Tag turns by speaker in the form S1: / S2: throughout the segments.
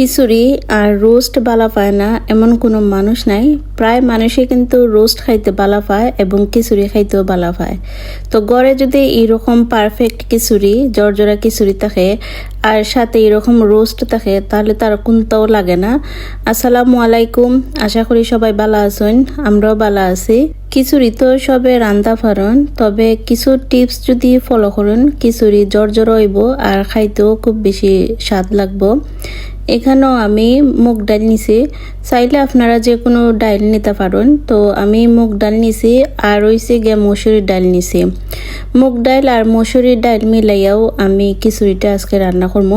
S1: খিচুড়ি আর roast বালা পায় না, এমন কোনো মানুষ নাই। প্রায় মানুষই কিন্তু রোস্ট খাইতে বালা পায় এবং খিচুড়ি খাইতেও বালা পায়। তো গড়ে যদি এরকম পারফেক্ট খিচুড়ি, জর্জরা খিচুড়ি থাকে আর সাথে এরকম রোস্ট থাকে, তাহলে তার কোনটাও লাগে না। আসসালামু আলাইকুম, আশা করি সবাই ভালো আছেন, আমরাও ভালো আছি। খিচুড়ি তো সবে রান্দা পারন তবে কিছু টিপস যদি ফলো করুন, খিচুড়ি জর্জর হইব আর খাইতেও খুব বেশি স্বাদ লাগবো। এখানেও আমি মুগ ডাল নিছি। চাইলে আপনারা যে কোনো ডাল নিতে পারেন। তো আমি মুগ ডাল নিছি আর রয়েছে গিয়ে মসুরির ডাল নিছি। মুগ ডাল আর মসুরির ডাল মিলাইয়াও আমি খিচুড়িটা আজকে রান্না করব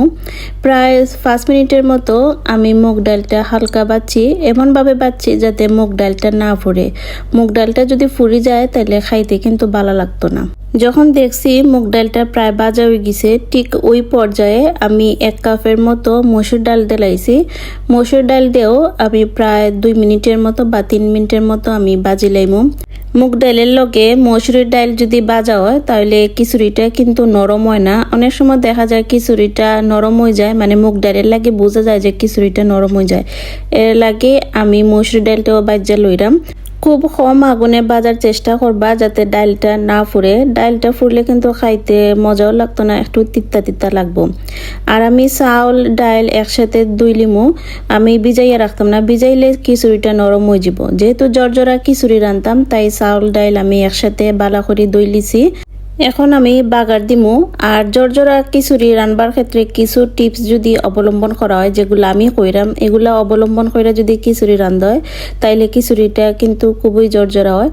S1: প্রায় পাঁচ মিনিটের মতো আমি মুগ ডালটা হালকা বাচ্ছি এমনভাবে বাচ্ছি যাতে মুগ ডালটা না ফুরে। মুগ ডালটা যদি ফুরি যায়, তাহলে খাইতে কিন্তু ভালো লাগতো না। যখন দেখছি মুগ ডালটা প্রায় বাজা হয়ে গেছে, ঠিক ওই পর্যায়ে আমি এক কাপের মতো মসুর ডাল দিলাইছি মসুর ডাল দিয়েও আমি প্রায় দুই মিনিটের মতো বা তিন মিনিটের মতো আমি বাজি লাইমু। মুগ ডালের লগে মসুরের ডাল যদি বাজা হয়, তাহলে খিচুড়িটা কিন্তু নরম হয় না। অনেক সময় দেখা যায় খিচুড়িটা নরম হয়ে যায় মানে মুগ ডালের লাগে বোঝা যায় যে খিচুড়িটা নরম হয়ে যায়। এর লাগে আমি মসুর ডালটাও বাজ্যা লইরাম। খুব কম আগুনে বাজার চেষ্টা করবা যাতে ডালটা না ফুরে। ডালটা ফুরলে কিন্তু খাইতে মজাও লাগতো না, একটু তিত্তা তিত্তা লাগবো। আর আমি চাউল ডাল একসাথে দুই লিমু, আমি ভিজাইয়া রাখতাম না। ভিজাইলে খিচুড়িটা নরম হয়ে যাব যেহেতু জর্জরা খিচুড়ি রান্ধতাম তাই চাউল ডাল আমি একসাথে বালা করে দই লিছি। এখন আমি বাগার দিমু, আর জর্জরা কিছুরি রান্নার ক্ষেত্রে কিছু টিপস যদি অবলম্বন করা হয়, যেগুলো আমি কইরাম, এগুলা অবলম্বন কইরা যদি খিচুড়ি রান্ধ হয় তাইলে খিচুড়িটা কিন্তু খুবই জর্জরা হয়।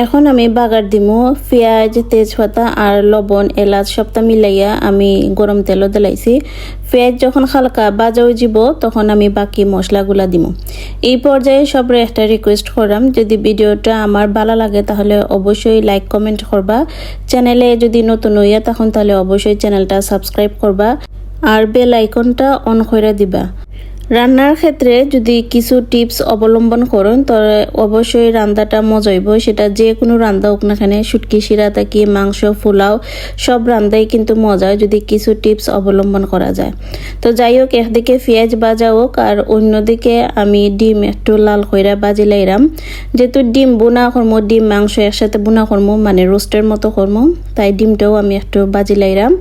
S1: এখন আমি বাগার দিমু, পেঁয়াজ, তেজপাতা আর লবণ, এলাচ সবটা মিলাইয়া আমি গরম তেলও দিলাইছি। পেঁয়াজ যখন হালকা বাজা যাব, তখন আমি বাকি মশলাগুলা দিমু। এই পর্যায়ে সবরে একটা রিকোয়েস্ট করলাম, যদি ভিডিওটা আমার ভালো লাগে তাহলে অবশ্যই লাইক কমেন্ট করবা। চ্যানেলে যদি নতুন হইয়া তখন তাহলে অবশ্যই চ্যানেলটা সাবস্ক্রাইব করবা। আর বেল আইকনটা অন করে দিবা। রান্নার ক্ষেত্রে যদি কিছু টিপস অবলম্বন করেন, তবে অবশ্যই রান্নাটা মজা হইব সেটা যে কোনো রান্না হোক না কেন, শুটকি, শিরা থাকি মাংস, পোলাও, সব রান্নাই কিন্তু মজা, যদি কিছু টিপস অবলম্বন করা যায়। তো যাই হোক, একদিকে পেঁয়াজ বাজা হোক, আর অন্যদিকে আমি ডিম একটু লাল কইরা বাজি লাইরাম। যেহেতু ডিম বোনা করমো, ডিম, মাংস একসাথে বোনা করমো মানে রোস্টের মতো করমো, তাই ডিমটাও আমি একটু বাজি লাইরাম।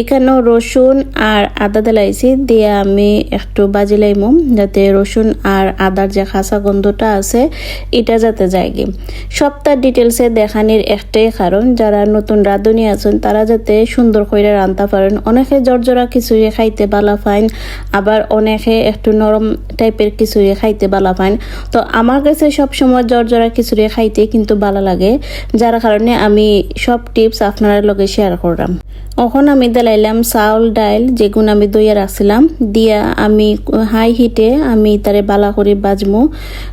S1: এখানেও রসুন আর আদা দিলাইছি, দিয়ে আমি একটু বাজি লাইমু যাতে রসুন আর আদার যে খাসা গন্ধটা আছে, এটা যাতে যায়গে সবটা ডিটেলসে দেখানির একটাই কারণ, যারা নতুন রাঁধুনি আছেন, তারা যাতে সুন্দর করে রান্না পারেন। অনেকে জর্জরা খিচুড়ি খাইতে বালা পাইন, আবার অনেকে একটু নরম টাইপের খিচুড়ি খাইতে বালা পাইন। তো আমার কাছে সবসময় জর্জরা খিচুড়ি খাইতে কিন্তু ভালো লাগে। যার কারণে আমি সব টিপস আপনার লগে শেয়ার করলাম। এখন আমি দিলাইলাম চাউল, ডাইল যেগুন আমি দইয়া রাখছিলাম, দিয়া আমি হাই হিটে আমি তারে বালা করে বাজমু।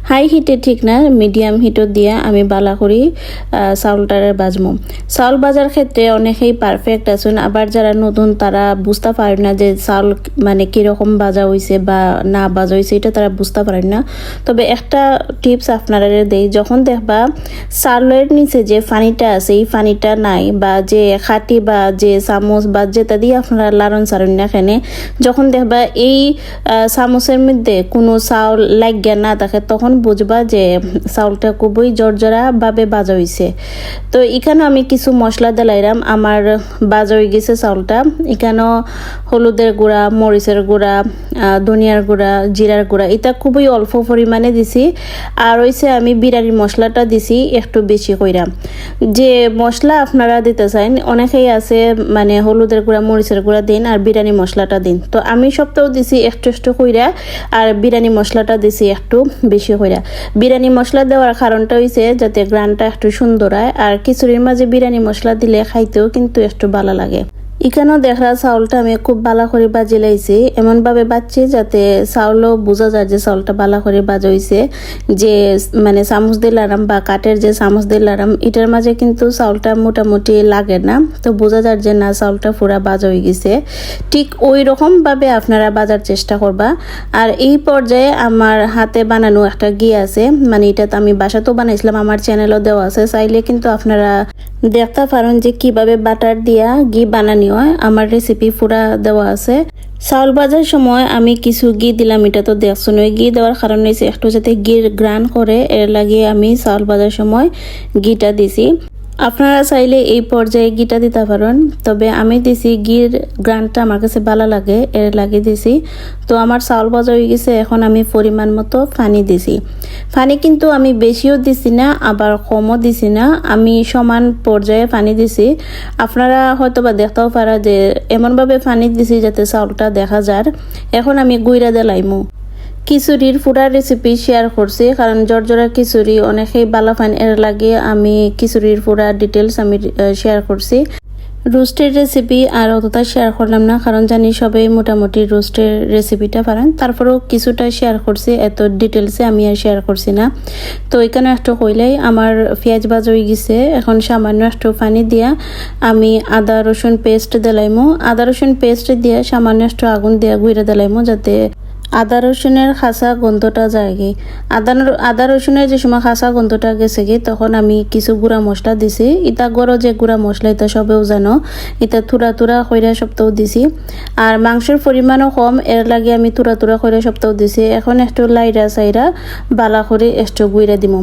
S1: হাই হিটে ঠিক না মিডিয়াম হিটও দিয়া আমি বালা করি চাউলটারে বাজমু। চাউল বাজার ক্ষেত্রে অনেকেই পারফেক্ট আছেন, আবার যারা নতুন তারা বুঝতে পারে না যে চাউল মানে কীরকম বাজা হয়েছে বা না বাজা হয়েছে এটা তারা বুঝতে পারেন না। তবে একটা টিপস আপনারা দেই, যখন দেখবা চাউলের নিচে যে পানিটা আছে, এই পানিটা নাই বা যে খাটি বা যে চামচ বা যেটা দিয়ে আপনারা লারণ সারণ না এখানে যখন দেখবা এই চামচের মধ্যে কোনো চাউল লাগিয়া না থাকে, তখন বুঝবা যে চাউলটা খুবই জর্জরা ভাবে বাজা হয়েছে তো এখানেও আমি কিছু মশলা দিলাইরাম। আমার বাজা হয়ে গেছে চাউলটা। এখানেও হলুদের গুঁড়া, মরিচের গুঁড়া ধনিয়ার গুঁড়া, জিরার গুঁড়া, এটা খুবই অল্প পরিমাণে দিছি। আর হয়েছে আমি বিরিয়ানির মশলাটা দিছি একটু বেশি কইরাম। যে মশলা আপনারা দিতে চান অনেকেই আছে মানে হলুদের গুঁড়া, মরিচের গুঁড়া দিন আর বিরিয়ানি মশলাটা দিন। তো আমি সপ্তাহ দিছি একটু একটু কইরা আর বিরিয়ানি মশলাটা দিছি একটু বেশি কইরা। বিরিয়ানি মশলা দেওয়ার কারণটা হইছে যাতে গ্রানটা একটু সুন্দর হয় আর খিচুড়ির মাঝে বিরিয়ানি মশলা দিলে খাইতেও কিন্তু একটু ভালো লাগে। এখানেও দেখা চাউলটা আমি খুব বালা করে বাজি লাইছি। এমনভাবে বাজছি যাতে চাউলও বোঝা যায় যে চাউলটা বালা করে বাজা হয়েছে যে মানে চামচ দিলাম বা কাঠের যে চামচ দিলাম এটার মাঝে কিন্তু চাউলটা মোটামুটি লাগে না। তো বোঝা যায় যে না, চাউলটা পুরা বাজা হয়ে গেছে। ঠিক ওই রকমভাবে আপনারা বাজার চেষ্টা করবা। আর এই পর্যায়ে আমার হাতে বানানো একটা ঘি আছে। মানে এটা তো আমি বাসাতেও বানাইছিলাম, আমার চ্যানেলও দেওয়া আছে। চাইলে কিন্তু আপনারা দেখতে পারেন যে কীভাবে বাটার দিয়া ঘি বানানি হয় আমার রেসিপি ফুরা দেওয়া আছে। চাউল ভাজার সময় আমি কিছু ঘি দিলাম, এটা তো দেখছ নয় ঘি দেওয়ার কারণে একটু যাতে ঘির গ্রান করে এর লাগিয়ে আমি চাউল ভাজার সময় ঘিটা দিছি। আপনারা চাইলে এই পর্যায়ে ঘিটা দিতে পারেন, তবে আমি দিছি ঘির গ্রানটা আমার কাছে ভালো লাগে, এর লাগে দিছি। তো আমার চাউল ভাজা হয়ে গেছে, এখন আমি পরিমাণ মতো পানি দিছি। পানি কিন্তু আমি বেশিও দিছি না, আবার কমও দিছি না। আমি সমান পর্যায়ে পানি দিছি। আপনারা হয়তো বা দেখতেও পারা যে, এমনভাবে পানি দিছি যাতে চাউলটা দেখা যায় এখন আমি গুইরা দিলাইমু। খিচুড়ির পুরা রেসিপি শেয়ার করছি, কারণ জর্জরা খিচুড়ি অনেকেই বালা ফাইন এর লাগে, আমি খিচুড়ির পুরা ডিটেলস আমি শেয়ার করছি। রোস্টের রেসিপি আর অতটা শেয়ার করলাম না, কারণ জানি সবাই মোটামুটি রোস্টের রেসিপিটা পারেন। তারপরেও কিছুটা শেয়ার করছি, এত ডিটেলসে আমি আর শেয়ার করছি না। তো এখানে একটু কইলেই, আমার পেঁয়াজ বাজ হয়ে গেছে, এখন সামান্য একটু পানি দিয়া আমি আদা, রসুন পেস্ট দিলাইমো। আদা, রসুন পেস্ট দিয়ে সামান্য একটু আগুন দিয়া গুইরা দিলাইমো, যাতে আদা রসুনের খাসা গন্ধটা যায় গে আদা আদা রসুনের যে সময় খাসা গন্ধটা গেছে গে তখন আমি কিছু গুঁড়া মশলা দিছি। ইতা গড় যে গুঁড়া মশলা এটা সবেও জানো। এটা থুরা তুরা খৈরা সপ্তাহ দিছি। আর মাংসের পরিমাণও কম এর লাগে আমি থুরা তুরা খৈরা সপ্তাহ দিছি। এখন একটু লাইরা সাইরা বালা করে একটু গুইরা দিমু।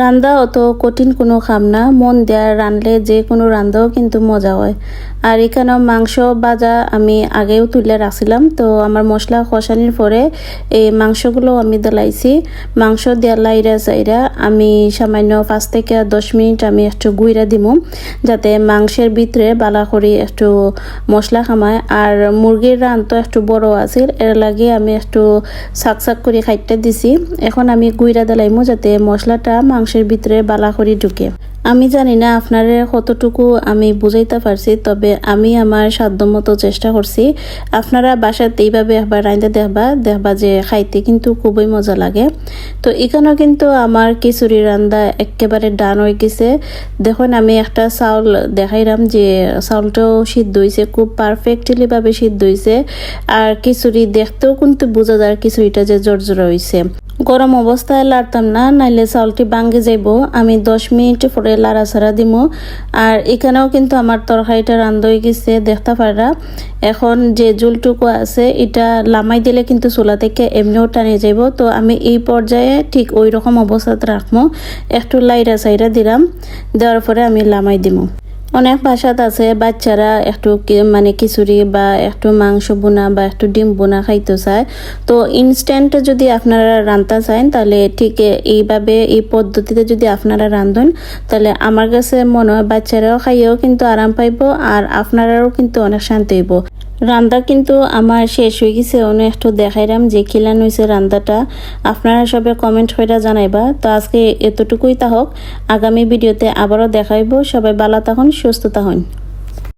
S1: রান্দা অত কঠিন কোনো খাম না। মন দেয়া রানলে যে কোনো রান্দাও কিন্তু মজা হয়। আর এখানেও মাংস বাজা আমি আগেও তুলে রাখছিলাম, তো আমার মশলা কষানির পরে এই মাংসগুলো আমি দলাইছি। মাংস দেওয়া লাইরা চাইরা আমি সামান্য পাঁচ থেকে দশ মিনিট আমি একটু গুইরা দিমু, যাতে মাংসের ভিতরে বালা করে একটু মশলা খামায়। আর মুরগির রান তো একটু বড় আছিল এর লাগে আমি একটু শাক শাক করে খাইতে দিছি। এখন আমি গুইরা দিলাইমু যাতে মশলাটা মাংসের ভিতরে বালা করে ঢুকে। আমি জানি না আপনারা কতটুকু আমি বুঝাইতে পারছি, তবে আমি আমার সাধ্যমতো চেষ্টা করছি। আপনারা বাসাতে এইভাবে একবার রাইন্দে দেখবা দেখবা যে খাইতে কিন্তু খুবই মজা লাগে। তো এখানেও কিন্তু আমার খিচুড়ি রান্দা একেবারে ডান হয়ে গেছে। দেখুন, আমি একটা চাউল দেখাইলাম যে চাউলটাও সিদ্ধ হয়েছে খুব পারফেক্টলিভাবে সিদ্ধ হয়েছে আর খিচুড়ি দেখতেও কিন্তু বোঝা যায় খিচুড়িটা যে জর্জরা হয়েছে গরম অবস্থায় লাড়তাম না, নাইলে চাউলটি ভাঙ্গে যাইব। আমি দশ মিনিট পরে লাড়াছাড়া দিব। আর এখানেও কিন্তু আমার তরকারিটা রান্ধ হয়ে গেছে, দেখতে পারা এখন যে জুলটুকু আছে, এটা লামাই দিলে কিন্তু চুলা থেকে এমনিও টানে যাইব। তো আমি এই পর্যায়ে ঠিক ওই রকম অবস্থাতে রাখব। একটু লাইরা সাইরা দিলাম। দেওয়ার পরে আমি লামাই দিব। অনেক ভাষাত আছে, বাচ্চারা একটু মানে খিচুড়ি বা একটু মাংস বোনা বা একটু ডিম বোনা খাইতে চায়। তো ইনস্ট্যান্ট যদি আপনারা রান্তা চান তাহলে ঠিক এইভাবে, এই পদ্ধতিতে যদি আপনারা রান্ধেন, তাহলে আমার কাছে মনে হয় বাচ্চারাও খাইয়েও কিন্তু আরাম পাইব, আর আপনারাও কিন্তু অনেক শান্তি হইব। রান্দা কিন্তু আমার শেষ হয়ে গেছে। অনেক একটু দেখাইলাম যে খিলান হয়েছে রান্দাটা। আপনারা সবে কমেন্ট করে জানাইবা। তো আজকে এতটুকুই তাহক। আগামী ভিডিওতে আবারও দেখাইব। সবাই ভালো থাকুন, সুস্থ থাকুন।